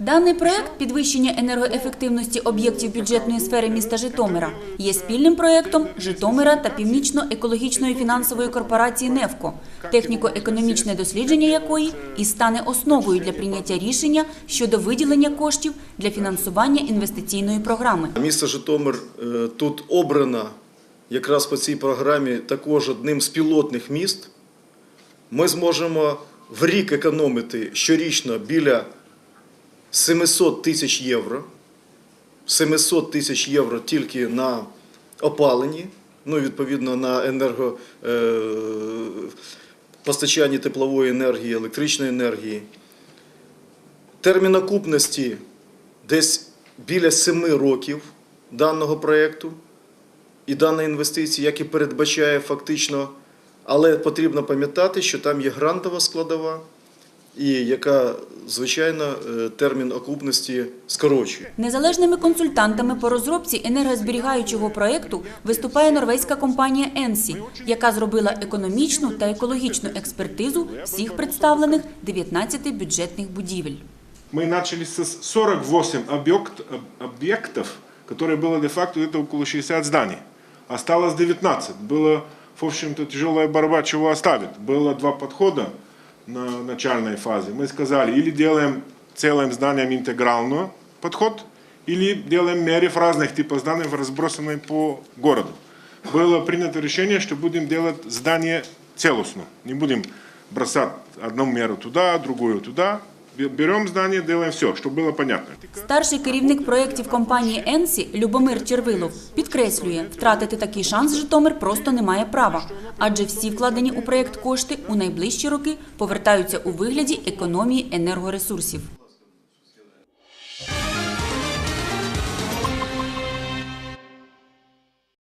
Даний проект підвищення енергоефективності об'єктів бюджетної сфери міста Житомира є спільним проектом Житомира та Північно-екологічної фінансової корпорації «Невко», техніко-економічне дослідження якої і стане основою для прийняття рішення щодо виділення коштів для фінансування інвестиційної програми. Місто Житомир е, тут обрано якраз по цій програмі також одним з пілотних міст. Ми зможемо в рік економити щорічно біля 700 тисяч євро. 700 тисяч євро тільки на опаленні, ну і відповідно на енерго, е, теплової енергії, електричної енергії. Термін окупності десь біля 7 років даного проєкту і даної інвестиції, як і передбачає фактично, але потрібно пам'ятати, що там є грантова складова, і яка, звичайно, е, термін окупності скорочує. Незалежними консультантами по розробці енергозберігаючого проекту виступає норвезька компанія Енсі, яка зробила економічну та екологічну експертизу всіх представлених 19 бюджетних будівель. Мы начали с 48 объект, об- объектов, которые было де-факто это около 60 зданий. Осталось 19. Было, в общем-то, тяжелая борьба, чего оставить. Было два подхода на начальной фазе. Мы сказали, или делаем целым зданием интегральный подход, или делаем мерив разных типов зданий, разбросанные по городу. Было принято решение, что будем делать здание целостно. Не будем бросать одну меру туда, другую туда. Берем знання, робимо все, щоб було понятно. Старший керівник проєктів компанії Енсі Любомир Червилов підкреслює, втратити такий шанс Житомир просто не має права, адже всі вкладені у проєкт кошти у найближчі роки повертаються у вигляді економії енергоресурсів.